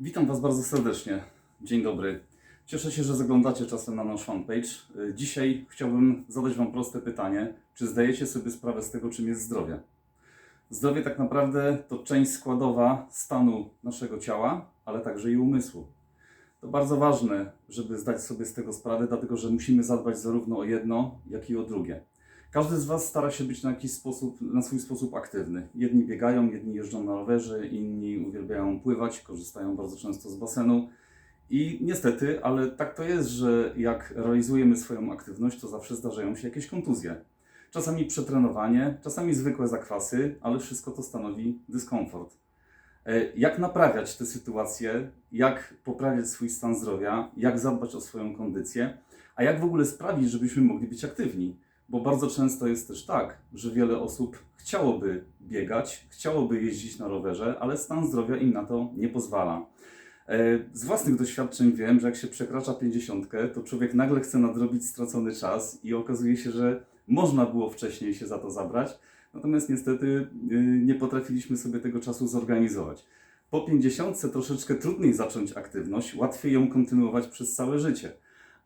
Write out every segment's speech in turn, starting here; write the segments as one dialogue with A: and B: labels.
A: Witam Was bardzo serdecznie. Dzień dobry. Cieszę się, że zaglądacie czasem na nasz fanpage. Y, Dzisiaj chciałbym zadać Wam proste pytanie. Czy zdajecie sobie sprawę z tego, czym jest zdrowie? Zdrowie tak naprawdę to część składowa stanu naszego ciała, ale także i umysłu. To bardzo ważne, żeby zdać sobie z tego sprawę, dlatego że musimy zadbać zarówno o jedno, jak i o drugie. Każdy z Was stara się być na jakiś sposób, na swój sposób aktywny. Jedni biegają, jedni jeżdżą na rowerze, inni uwielbiają pływać, korzystają bardzo często z basenu. I niestety, ale tak to jest, że jak realizujemy swoją aktywność, to zawsze zdarzają się jakieś kontuzje. Czasami przetrenowanie, czasami zwykłe zakwasy, ale wszystko to stanowi dyskomfort. E, Jak naprawiać te sytuacje, jak poprawiać swój stan zdrowia, jak zadbać o swoją kondycję, a jak w ogóle sprawić, żebyśmy mogli być aktywni? Bo bardzo często jest też tak, że wiele osób chciałoby biegać, chciałoby jeździć na rowerze, ale stan zdrowia im na to nie pozwala. E, Z własnych doświadczeń wiem, że jak się przekracza 50, to człowiek nagle chce nadrobić stracony czas i okazuje się, że można było wcześniej się za to zabrać, natomiast niestety y, nie potrafiliśmy sobie tego czasu zorganizować. Po 50 troszeczkę trudniej zacząć aktywność, łatwiej ją kontynuować przez całe życie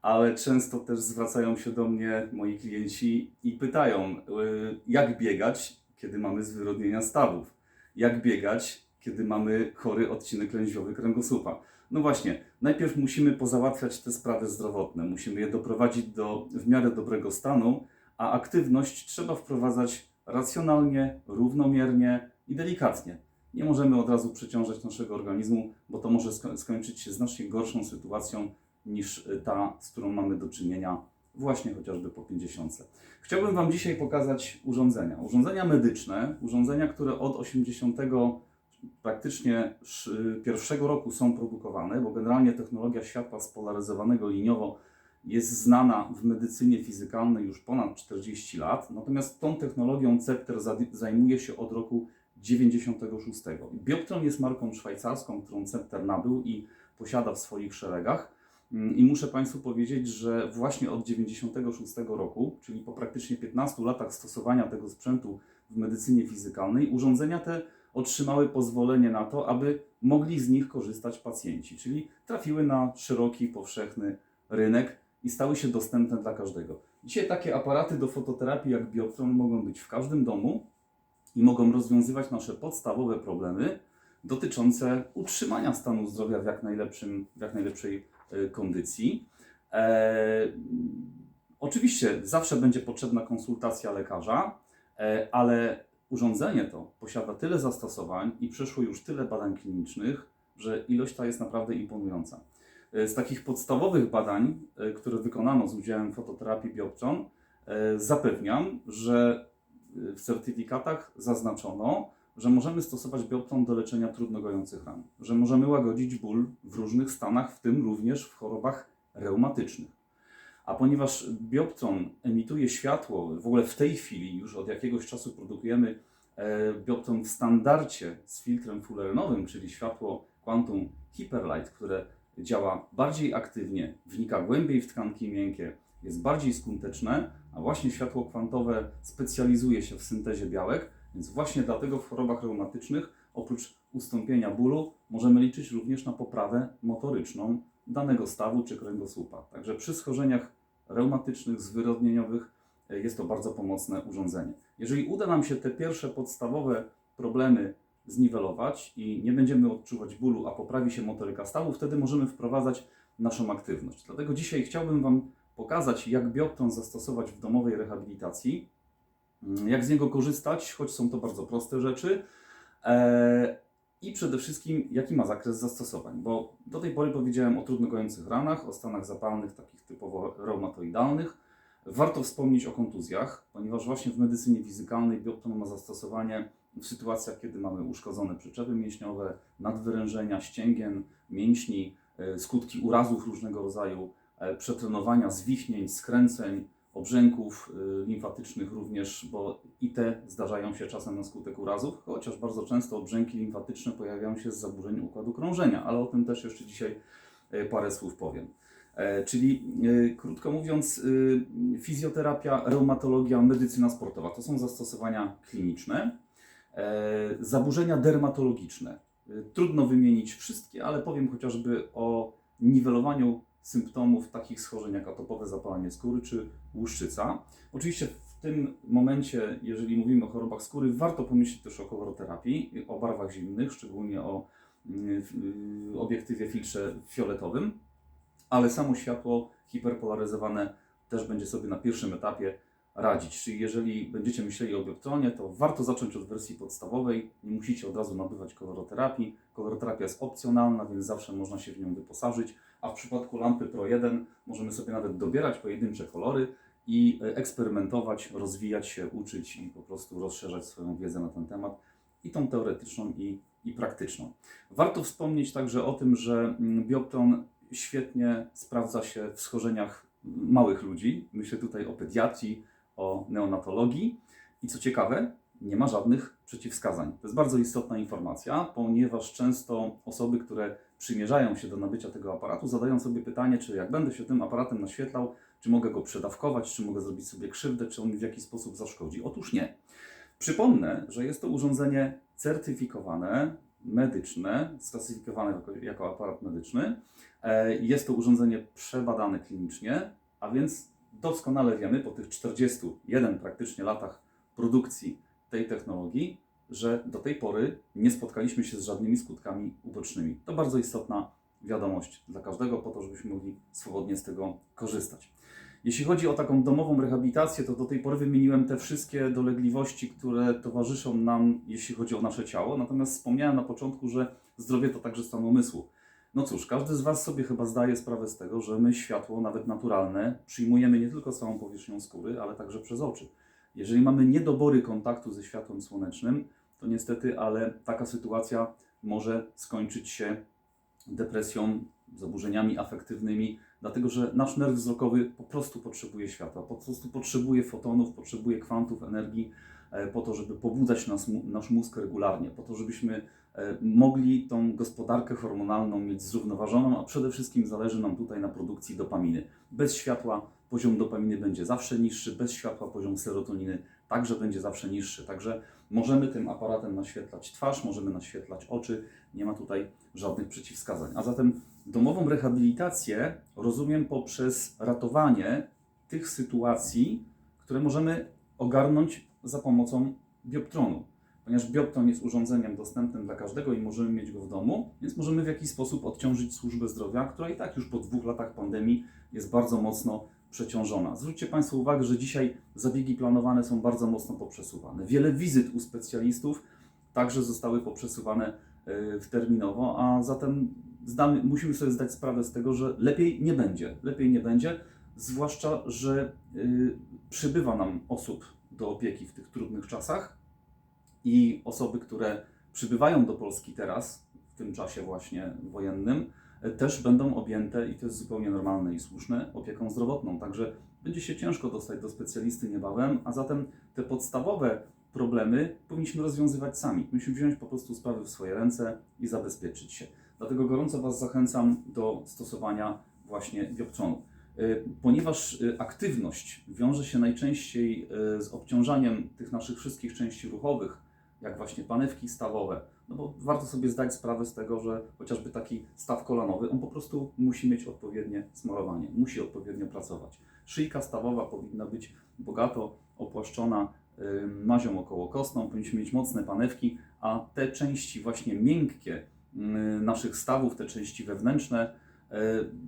A: ale często też zwracają się do mnie moi klienci i pytają, y, jak biegać, kiedy mamy zwyrodnienia stawów, jak biegać, kiedy mamy chory odcinek lędźwiowy kręgosłupa. No właśnie, najpierw musimy pozałatwiać te sprawy zdrowotne, musimy je doprowadzić do w miarę dobrego stanu, a aktywność trzeba wprowadzać racjonalnie, równomiernie i delikatnie. Nie możemy od razu przeciążać naszego organizmu, bo to może sko- skończyć się znacznie gorszą sytuacją niż y, ta, z którą mamy do czynienia właśnie chociażby po 50. Chciałbym Wam dzisiaj pokazać urządzenia. Urządzenia medyczne, urządzenia, które od 80 praktycznie sz- pierwszego roku są produkowane, bo generalnie technologia światła spolaryzowanego liniowo jest znana w medycynie fizykalnej już ponad 40 lat, natomiast tą technologią Cepter za- zajmuje się od roku 96. Bioptron jest marką szwajcarską, którą Cepter nabył i posiada w swoich szeregach. Mm, I muszę Państwu powiedzieć, że właśnie od 96 roku, czyli po praktycznie 15 latach stosowania tego sprzętu w medycynie fizykalnej, urządzenia te otrzymały pozwolenie na to, aby mogli z nich korzystać pacjenci, czyli trafiły na szeroki, powszechny rynek i stały się dostępne dla każdego. Dzisiaj takie aparaty do fototerapii jak Bioptron mogą być w każdym domu i mogą rozwiązywać nasze podstawowe problemy dotyczące utrzymania stanu zdrowia w jak, najlepszym, w jak najlepszej kondycji. E, oczywiście zawsze będzie potrzebna konsultacja lekarza, e, ale urządzenie to posiada tyle zastosowań i przeszło już tyle badań klinicznych, że ilość ta jest naprawdę imponująca. E, Z takich podstawowych badań, e, które wykonano z udziałem fototerapii e, zapewniam, że e, w certyfikatach zaznaczono, że możemy stosować bioptron do leczenia trudno gojących ran, że możemy łagodzić ból w różnych stanach, w tym również w chorobach reumatycznych. A ponieważ bioptron emituje światło, w ogóle w tej chwili już od jakiegoś czasu produkujemy e, bioptron w standardzie z filtrem fullerenowym, czyli światło quantum hyperlight, które działa bardziej aktywnie, wnika głębiej w tkanki miękkie, jest bardziej skuteczne, a właśnie światło kwantowe specjalizuje się w syntezie białek, więc właśnie dlatego w chorobach reumatycznych oprócz ustąpienia bólu możemy liczyć również na poprawę motoryczną danego stawu czy kręgosłupa. Także przy schorzeniach reumatycznych, zwyrodnieniowych e, jest to bardzo pomocne urządzenie. Jeżeli uda nam się te pierwsze podstawowe problemy zniwelować i nie będziemy odczuwać bólu, a poprawi się motoryka stawu, wtedy możemy wprowadzać naszą aktywność. Dlatego dzisiaj chciałbym Wam pokazać, jak biopton zastosować w domowej rehabilitacji, jak z niego korzystać, choć są to bardzo proste rzeczy. E, I przede wszystkim, jaki ma zakres zastosowań, bo do tej pory powiedziałem o trudno gojących ranach, o stanach zapalnych, takich typowo reumatoidalnych. Warto wspomnieć o kontuzjach, ponieważ właśnie w medycynie fizykalnej biopton ma zastosowanie w sytuacjach, kiedy mamy uszkodzone przyczepy mięśniowe, nadwyrężenia ścięgien, mięśni, e, skutki urazów różnego rodzaju, e, przetrenowania, zwichnień, skręceń, obrzęków y, limfatycznych również, bo i te zdarzają się czasem na skutek urazów, chociaż bardzo często obrzęki limfatyczne pojawiają się z zaburzeń układu krążenia, ale o tym też jeszcze dzisiaj e, parę słów powiem. E, Czyli e, krótko mówiąc, y, fizjoterapia, reumatologia, medycyna sportowa to są zastosowania kliniczne. E, Zaburzenia dermatologiczne, Y, Trudno wymienić wszystkie, ale powiem chociażby o niwelowaniu symptomów takich schorzeń jak atopowe zapalenie skóry czy łuszczyca. Oczywiście w tym momencie, jeżeli mówimy o chorobach skóry, warto pomyśleć też o koloroterapii, o barwach zimnych, szczególnie o y, obiektywie filtrze fioletowym, ale samo światło hiperpolaryzowane też będzie sobie na pierwszym etapie radzić. Czyli jeżeli będziecie myśleli o bioptronie, to warto zacząć od wersji podstawowej. Nie musicie od razu nabywać koloroterapii. Koloroterapia jest opcjonalna, więc zawsze można się w nią wyposażyć. A w przypadku lampy Pro 1 możemy sobie nawet dobierać pojedyncze kolory i e, eksperymentować, rozwijać się, uczyć i po prostu rozszerzać swoją wiedzę na ten temat, i tą teoretyczną, i, i praktyczną. Warto wspomnieć także o tym, że mm, bioptron świetnie sprawdza się w schorzeniach małych ludzi. Myślę tutaj o pediatrii, o neonatologii. I co ciekawe, nie ma żadnych przeciwwskazań. To jest bardzo istotna informacja, ponieważ często osoby, które przymierzają się do nabycia tego aparatu, zadają sobie pytanie, czy jak będę się tym aparatem naświetlał, czy mogę go przedawkować, czy mogę zrobić sobie krzywdę, czy on mi w jakiś sposób zaszkodzi. Otóż nie. Przypomnę, że jest to urządzenie certyfikowane, medyczne, sklasyfikowane jako, jako aparat medyczny. E, Jest to urządzenie przebadane klinicznie, a więc doskonale wiemy po tych 41 praktycznie latach produkcji tej technologii, że do tej pory nie spotkaliśmy się z żadnymi skutkami ubocznymi. To bardzo istotna wiadomość dla każdego, po to, żebyśmy mogli swobodnie z tego korzystać. Jeśli chodzi o taką domową rehabilitację, to do tej pory wymieniłem te wszystkie dolegliwości, które towarzyszą nam, jeśli chodzi o nasze ciało. Natomiast wspomniałem na początku, że zdrowie to także stan umysłu. No cóż, każdy z Was sobie chyba zdaje sprawę z tego, że my światło, nawet naturalne, przyjmujemy nie tylko całą powierzchnią skóry, ale także przez oczy. Jeżeli mamy niedobory kontaktu ze światłem słonecznym, to niestety, ale taka sytuacja może skończyć się depresją, zaburzeniami afektywnymi, dlatego że nasz nerw wzrokowy po prostu potrzebuje światła, po prostu potrzebuje fotonów, potrzebuje kwantów energii e, po to, żeby pobudzać nas, nasz mózg regularnie, po to, żebyśmy e, mogli tą gospodarkę hormonalną mieć zrównoważoną, a przede wszystkim zależy nam tutaj na produkcji dopaminy. Bez światła poziom dopaminy będzie zawsze niższy, bez światła poziom serotoniny także będzie zawsze niższy. Także możemy tym aparatem naświetlać twarz, możemy naświetlać oczy, nie ma tutaj żadnych przeciwwskazań. A zatem domową rehabilitację rozumiem poprzez ratowanie tych sytuacji, które możemy ogarnąć za pomocą bioptronu. Ponieważ bioptron jest urządzeniem dostępnym dla każdego i możemy mieć go w domu, więc możemy w jakiś sposób odciążyć służbę zdrowia, która i tak już po dwóch latach pandemii jest bardzo mocno przeciążona. Zwróćcie Państwo uwagę, że dzisiaj zabiegi planowane są bardzo mocno poprzesuwane. Wiele wizyt u specjalistów także zostały poprzesuwane e, w terminowo, a zatem zdamy, musimy sobie zdać sprawę z tego, że lepiej nie będzie. Lepiej nie będzie, zwłaszcza, że y, przybywa nam osób do opieki w tych trudnych czasach i osoby, które przybywają do Polski teraz, w tym czasie właśnie wojennym, też będą objęte, i to jest zupełnie normalne i słuszne, opieką zdrowotną. Także będzie się ciężko dostać do specjalisty niebawem, a zatem te podstawowe problemy powinniśmy rozwiązywać sami. Musimy wziąć po prostu sprawy w swoje ręce i zabezpieczyć się. Dlatego gorąco Was zachęcam do stosowania właśnie bioptronu. Y, Ponieważ y, aktywność wiąże się najczęściej y, z obciążaniem tych naszych wszystkich części ruchowych, jak właśnie panewki stawowe, no bo warto sobie zdać sprawę z tego, że chociażby taki staw kolanowy, on po prostu musi mieć odpowiednie smarowanie, musi odpowiednio pracować. Szyjka stawowa powinna być bogato opłaszczona mazią okołokostną, powinniśmy mieć mocne panewki, a te części właśnie miękkie naszych stawów, te części wewnętrzne, y,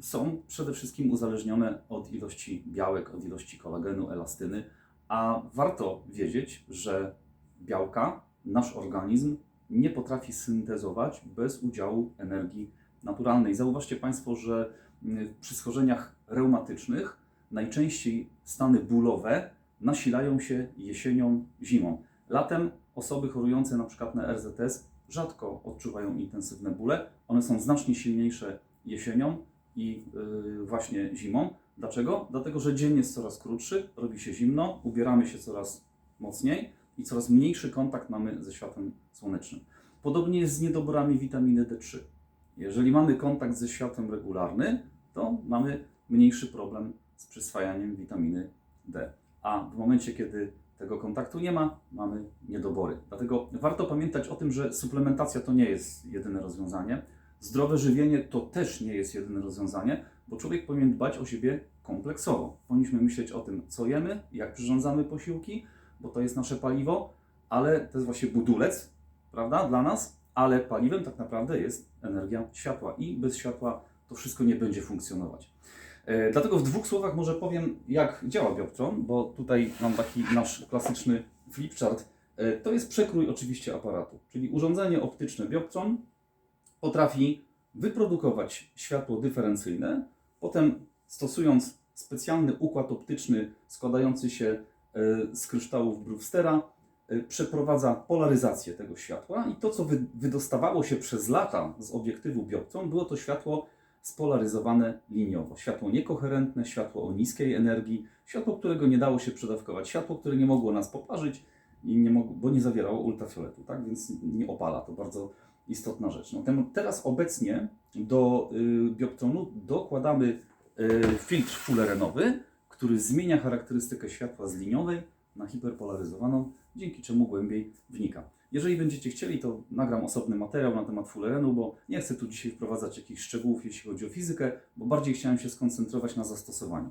A: są przede wszystkim uzależnione od ilości białek, od ilości kolagenu, elastyny, a warto wiedzieć, że białka nasz organizm nie potrafi syntezować bez udziału energii naturalnej. Zauważcie Państwo, że y, przy schorzeniach reumatycznych najczęściej stany bólowe nasilają się jesienią, zimą. Latem osoby chorujące na przykład na RZS rzadko odczuwają intensywne bóle. One są znacznie silniejsze jesienią i yy, właśnie zimą. Dlaczego? Dlatego, że dzień jest coraz krótszy, robi się zimno, ubieramy się coraz mocniej i coraz mniejszy kontakt mamy ze światłem słonecznym. Podobnie jest z niedoborami witaminy D3. Jeżeli mamy kontakt ze światłem regularny, to mamy mniejszy problem z przyswajaniem witaminy D. A w momencie, kiedy tego kontaktu nie ma, mamy niedobory. Dlatego warto pamiętać o tym, że suplementacja to nie jest jedyne rozwiązanie. Zdrowe żywienie to też nie jest jedyne rozwiązanie, bo człowiek powinien dbać o siebie kompleksowo. Powinniśmy myśleć o tym, co jemy, jak przyrządzamy posiłki, bo to jest nasze paliwo, ale to jest właśnie budulec, prawda, dla nas, ale paliwem tak naprawdę jest energia światła i bez światła to wszystko nie będzie funkcjonować. E, Dlatego w dwóch słowach może powiem, jak działa Bioptron, bo tutaj mam taki nasz klasyczny flipchart. E, To jest przekrój oczywiście aparatu, czyli urządzenie optyczne Bioptron potrafi wyprodukować światło dyferencyjne, potem stosując specjalny układ optyczny składający się z kryształów Brewstera, e, przeprowadza polaryzację tego światła i to, co wy, wydostawało się przez lata z obiektywu Bioptron, było to światło spolaryzowane liniowo. Światło niekoherentne, światło o niskiej energii, światło, którego nie dało się przedawkować, światło, które nie mogło nas poparzyć, nie mogło, bo nie zawierało ultrafioletu, tak? więc nie opala. To bardzo istotna rzecz. No, teraz obecnie do y, bioptronu dokładamy y, filtr fullerenowy, który zmienia charakterystykę światła z liniowej na hiperpolaryzowaną, dzięki czemu głębiej wnika. Jeżeli będziecie chcieli, to nagram osobny materiał na temat fullerenu, bo nie chcę tu dzisiaj wprowadzać jakichś szczegółów, jeśli chodzi o fizykę, bo bardziej chciałem się skoncentrować na zastosowaniu.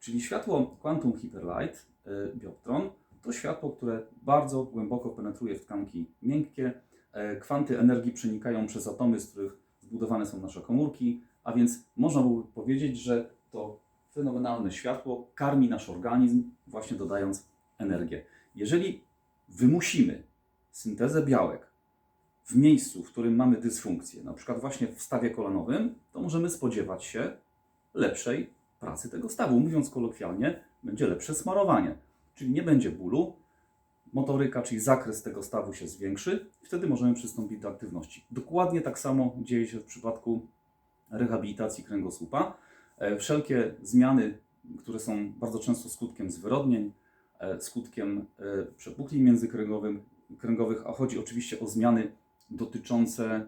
A: Czyli światło Quantum Hyperlight, y, bioptron, to światło, które bardzo głęboko penetruje w tkanki miękkie. E, Kwanty energii przenikają przez atomy, z których zbudowane są nasze komórki, a więc można byłoby powiedzieć, że to fenomenalne światło karmi nasz organizm, właśnie dodając energię. Jeżeli wymusimy syntezę białek w miejscu, w którym mamy dysfunkcję, na przykład właśnie w stawie kolanowym, to możemy spodziewać się lepszej pracy tego stawu. Mówiąc kolokwialnie, będzie lepsze smarowanie, czyli nie będzie bólu, motoryka, czyli zakres tego stawu się zwiększy wtedy możemy przystąpić do aktywności. Dokładnie tak samo dzieje się w przypadku rehabilitacji kręgosłupa. E, Wszelkie zmiany, które są bardzo często skutkiem zwyrodnień, e, skutkiem e, przepukli międzykręgowych, kręgowych, a chodzi oczywiście o zmiany dotyczące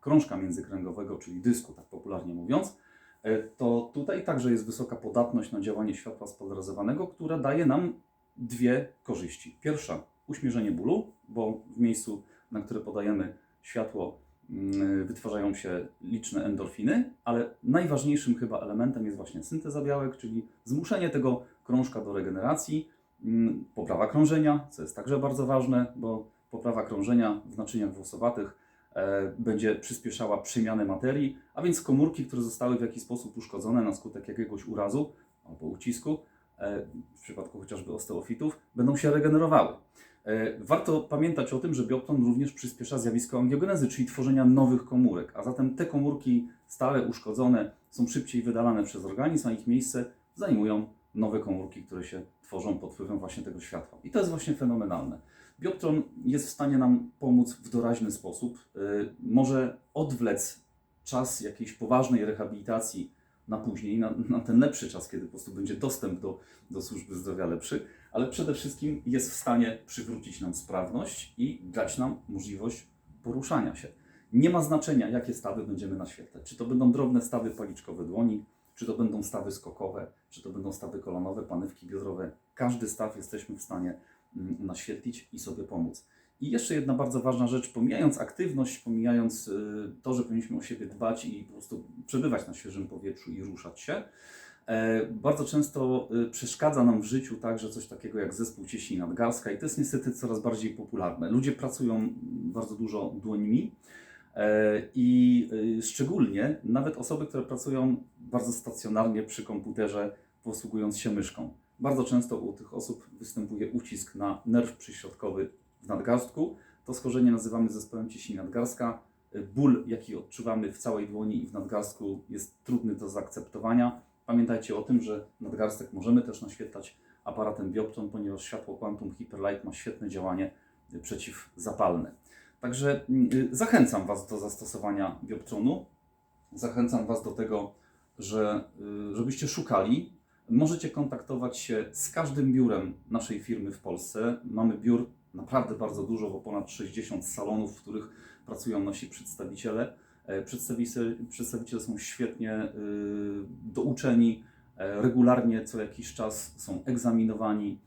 A: krążka międzykręgowego, czyli dysku, tak popularnie mówiąc, to tutaj także jest wysoka podatność na działanie światła spolaryzowanego, która daje nam dwie korzyści. Pierwsza, uśmierzenie bólu, bo w miejscu, na które podajemy światło, wytwarzają się liczne endorfiny, ale najważniejszym chyba elementem jest właśnie synteza białek, czyli zmuszenie tego krążka do regeneracji, mm, poprawa krążenia, co jest także bardzo ważne, bo poprawa krążenia w naczyniach włosowatych e, będzie przyspieszała przemianę materii, a więc komórki, które zostały w jakiś sposób uszkodzone na skutek jakiegoś urazu albo ucisku, e, w przypadku chociażby osteofitów, będą się regenerowały. E, Warto pamiętać o tym, że biopton również przyspiesza zjawisko angiogenezy, czyli tworzenia nowych komórek, a zatem te komórki stale uszkodzone są szybciej wydalane przez organizm, a ich miejsce zajmują nowe komórki, które się tworzą pod wpływem właśnie tego światła. I to jest właśnie fenomenalne. Bioptron jest w stanie nam pomóc w doraźny sposób. E, Może odwlec czas jakiejś poważnej rehabilitacji na później, na, na ten lepszy czas, kiedy po prostu będzie dostęp do, do służby zdrowia lepszy, ale przede wszystkim jest w stanie przywrócić nam sprawność i dać nam możliwość poruszania się. Nie ma znaczenia, jakie stawy będziemy naświetlać. Czy to będą drobne stawy paliczkowe dłoni, czy to będą stawy skokowe, czy to będą stawy kolanowe, panewki biodrowe. Każdy staw jesteśmy w stanie mm, naświetlić i sobie pomóc. I jeszcze jedna bardzo ważna rzecz, pomijając aktywność, pomijając y, to, że powinniśmy o siebie dbać i po prostu przebywać na świeżym powietrzu i ruszać się, bardzo często y, przeszkadza nam w życiu także coś takiego jak zespół cieśni nadgarstka i to jest niestety coraz bardziej popularne. Ludzie pracują bardzo dużo dłońmi e, i y, szczególnie nawet osoby, które pracują bardzo stacjonarnie przy komputerze, posługując się myszką. Bardzo często u tych osób występuje ucisk na nerw przyśrodkowy w nadgarstku. To schorzenie nazywamy zespołem cieśni nadgarstka. Ból, jaki odczuwamy w całej dłoni i w nadgarstku, jest trudny do zaakceptowania. Pamiętajcie o tym, że nadgarstek możemy też naświetlać aparatem Biopton, ponieważ światło Quantum Hyperlight ma świetne działanie przeciwzapalne. Także y, zachęcam Was do zastosowania Bioptronu. Zachęcam Was do tego, że, y, żebyście szukali. Możecie kontaktować się z każdym biurem naszej firmy w Polsce. Mamy biur naprawdę bardzo dużo, bo ponad 60 salonów, w których pracują nasi przedstawiciele. E, Przedstawiciele, przedstawiciele są świetnie y, douczeni, e, regularnie co jakiś czas są egzaminowani.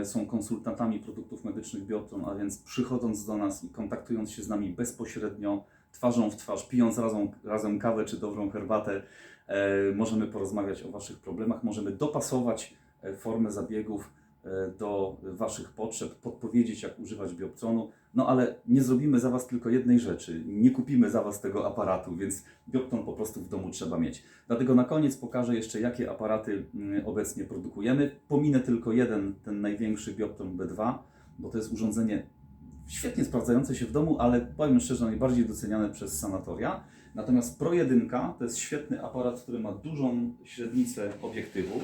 A: e, są konsultantami produktów medycznych Biopton, a więc przychodząc do nas i kontaktując się z nami bezpośrednio, twarzą w twarz, pijąc razem, razem kawę czy dobrą herbatę, e, możemy porozmawiać o Waszych problemach, możemy dopasować e, formę zabiegów e, do Waszych potrzeb, podpowiedzieć, jak używać Bioptonu. No ale nie zrobimy za Was tylko jednej rzeczy. Nie kupimy za Was tego aparatu, więc Biopton po prostu w domu trzeba mieć. Dlatego na koniec pokażę jeszcze, jakie aparaty mm, obecnie produkujemy. Pominę tylko jeden, ten największy Biopton B2, bo to jest urządzenie świetnie sprawdzające się w domu, ale powiem szczerze, najbardziej doceniane przez sanatoria. Natomiast Pro 1 to jest świetny aparat, który ma dużą średnicę obiektywu,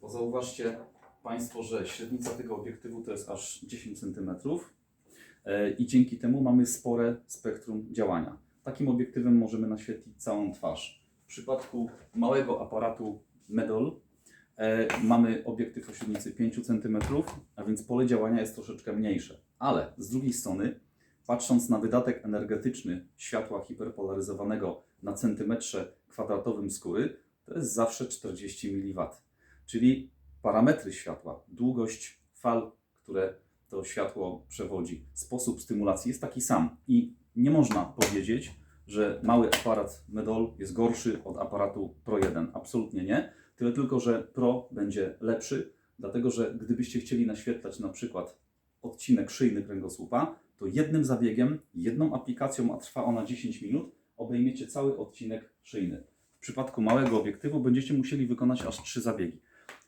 A: bo zauważcie Państwo, że średnica tego obiektywu to jest aż 10 cm i dzięki temu mamy spore spektrum działania. Takim obiektywem możemy naświetlić całą twarz. W przypadku małego aparatu Medol e, mamy obiektyw o średnicy 5 cm, a więc pole działania jest troszeczkę mniejsze. Ale z drugiej strony, patrząc na wydatek energetyczny światła hiperpolaryzowanego na centymetrze kwadratowym skóry, to jest zawsze 40 mW. Czyli parametry światła, długość fal, które to światło przewodzi, sposób stymulacji jest taki sam. I nie można powiedzieć, że mały aparat Medol jest gorszy od aparatu Pro 1. Absolutnie nie. Tyle tylko, że Pro będzie lepszy, dlatego że gdybyście chcieli naświetlać na przykład odcinek szyjny kręgosłupa, to jednym zabiegiem, jedną aplikacją, a trwa ona 10 minut, obejmiecie cały odcinek szyjny. W przypadku małego obiektywu będziecie musieli wykonać aż 3 zabiegi.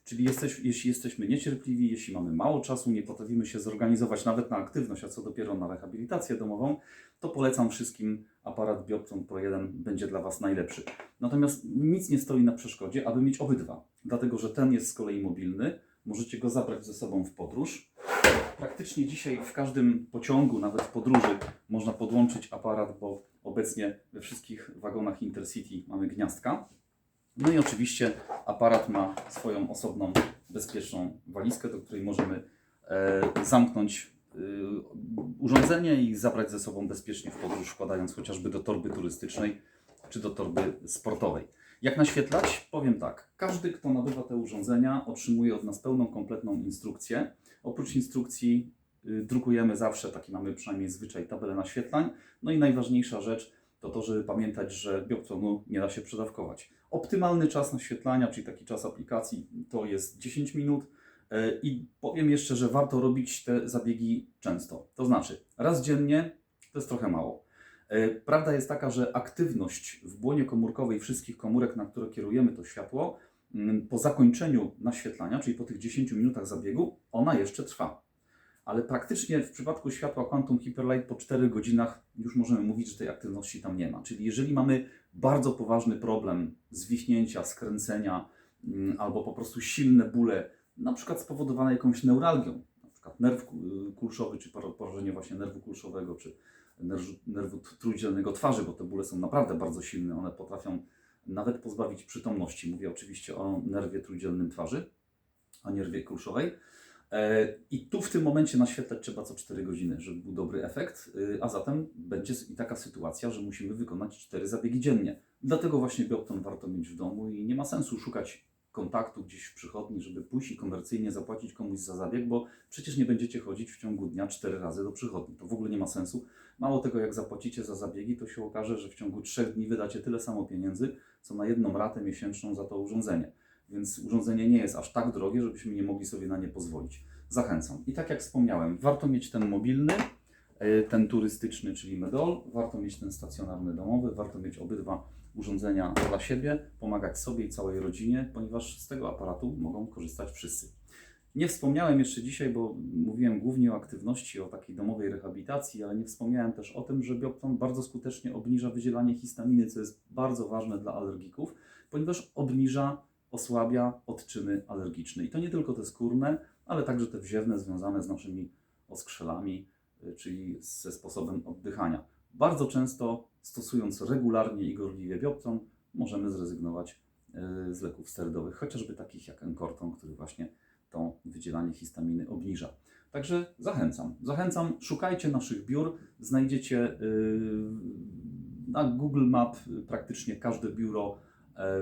A: Czyli jesteś, jeśli jesteśmy niecierpliwi, jeśli mamy mało czasu, nie potrafimy się zorganizować nawet na aktywność, a co dopiero na rehabilitację domową, to polecam wszystkim aparat Biopton Pro 1 będzie dla Was najlepszy. Natomiast nic nie stoi na przeszkodzie, aby mieć obydwa, dlatego że ten jest z kolei mobilny, możecie go zabrać ze sobą w podróż. Praktycznie dzisiaj w każdym pociągu, nawet w podróży, można podłączyć aparat, bo obecnie we wszystkich wagonach Intercity mamy gniazdka. No i oczywiście aparat ma swoją osobną, bezpieczną walizkę, do której możemy e, zamknąć e, urządzenie i zabrać ze sobą bezpiecznie w podróż, wkładając chociażby do torby turystycznej czy do torby sportowej. Jak naświetlać? Powiem tak. Każdy, kto nabywa te urządzenia, otrzymuje od nas pełną, kompletną instrukcję. Oprócz instrukcji y, drukujemy zawsze, taki mamy przynajmniej zwyczaj, tabelę naświetlań. No i najważniejsza rzecz to to, żeby pamiętać, że bioptonu nie da się przedawkować. Optymalny czas naświetlania, czyli taki czas aplikacji, to jest 10 minut. E, I powiem jeszcze, że warto robić te zabiegi często. To znaczy, raz dziennie to jest trochę mało. E, Prawda jest taka, że aktywność w błonie komórkowej wszystkich komórek, na które kierujemy to światło, mm, po zakończeniu naświetlania, czyli po tych 10 minutach zabiegu, ona jeszcze trwa. Ale praktycznie w przypadku światła Quantum Hyperlight po 4 godzinach już możemy mówić, że tej aktywności tam nie ma. Czyli jeżeli mamy bardzo poważny problem zwichnięcia, skręcenia mm, albo po prostu silne bóle, na przykład spowodowane jakąś neuralgią, na przykład nerw y, kulszowy, czy por- porażenie właśnie nerwu kulszowego, czy nerwu, nerwu trójdzielnego twarzy, bo te bóle są naprawdę bardzo silne, one potrafią nawet pozbawić przytomności. Mówię oczywiście o nerwie trójdzielnym twarzy, a nerwie kulszowej. E, I tu w tym momencie naświetlać trzeba co 4 godziny, żeby był dobry efekt, y, a zatem będzie i taka sytuacja, że musimy wykonać 4 zabiegi dziennie. Dlatego właśnie Biopton warto mieć w domu i nie ma sensu szukać kontaktu gdzieś w przychodni, żeby pójść i komercyjnie zapłacić komuś za zabieg, bo przecież nie będziecie chodzić w ciągu dnia 4 razy do przychodni. To w ogóle nie ma sensu. Mało tego, jak zapłacicie za zabiegi, to się okaże, że w ciągu 3 dni wydacie tyle samo pieniędzy, co na jedną ratę miesięczną za to urządzenie. Więc urządzenie nie jest aż tak drogie, żebyśmy nie mogli sobie na nie pozwolić. Zachęcam. I tak jak wspomniałem, warto mieć ten mobilny, e, ten turystyczny, czyli Medol, warto mieć ten stacjonarny domowy, warto mieć obydwa urządzenia dla siebie, pomagać sobie i całej rodzinie, ponieważ z tego aparatu mogą korzystać wszyscy. Nie wspomniałem jeszcze dzisiaj, bo mówiłem głównie o aktywności, o takiej domowej rehabilitacji, ale nie wspomniałem też o tym, że Biopton bardzo skutecznie obniża wydzielanie histaminy, co jest bardzo ważne dla alergików, ponieważ obniża, osłabia odczyny alergiczne. I to nie tylko te skórne, ale także te wziewne związane z naszymi oskrzelami, y, czyli ze sposobem oddychania. Bardzo często stosując regularnie i gorliwie Biopton, możemy zrezygnować y, z leków sterydowych, chociażby takich jak Encorton, który właśnie to wydzielanie histaminy obniża. Także zachęcam. Zachęcam, szukajcie naszych biur. Znajdziecie y, na Google Map praktycznie każde biuro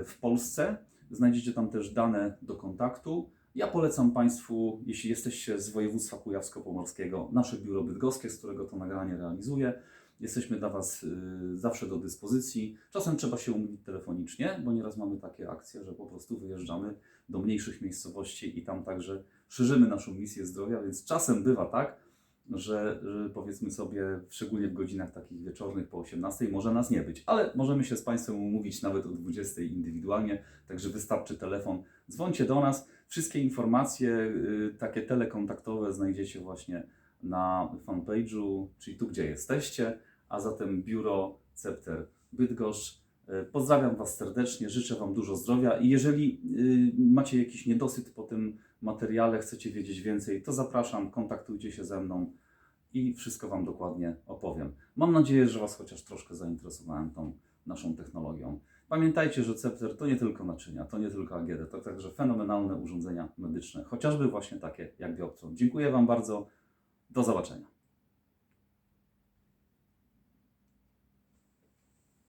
A: w Polsce. Znajdziecie tam też dane do kontaktu. Ja polecam Państwu, jeśli jesteście z województwa kujawsko-pomorskiego, nasze biuro bydgoskie, z którego to nagranie realizuję. Jesteśmy dla Was y, zawsze do dyspozycji. Czasem trzeba się umówić telefonicznie, bo nieraz mamy takie akcje, że po prostu wyjeżdżamy do mniejszych miejscowości i tam także szerzymy naszą misję zdrowia, więc czasem bywa tak, że, że powiedzmy sobie, szczególnie w godzinach takich wieczornych po 18 może nas nie być, ale możemy się z Państwem umówić nawet o 20 indywidualnie, także wystarczy telefon. Dzwońcie do nas. Wszystkie informacje y, takie telekontaktowe znajdziecie właśnie na fanpage'u, czyli tu, gdzie jesteście, a zatem biuro Cepter Bydgoszcz. Y, Pozdrawiam Was serdecznie, życzę Wam dużo zdrowia i jeżeli y, macie jakiś niedosyt po tym materiale, chcecie wiedzieć więcej, to zapraszam, kontaktujcie się ze mną i wszystko Wam dokładnie opowiem. Mam nadzieję, że Was chociaż troszkę zainteresowałem tą naszą technologią. Pamiętajcie, że Cepter to nie tylko naczynia, to nie tylko AGD, to także fenomenalne urządzenia medyczne, chociażby właśnie takie jak Bioptron. Dziękuję Wam bardzo, do zobaczenia.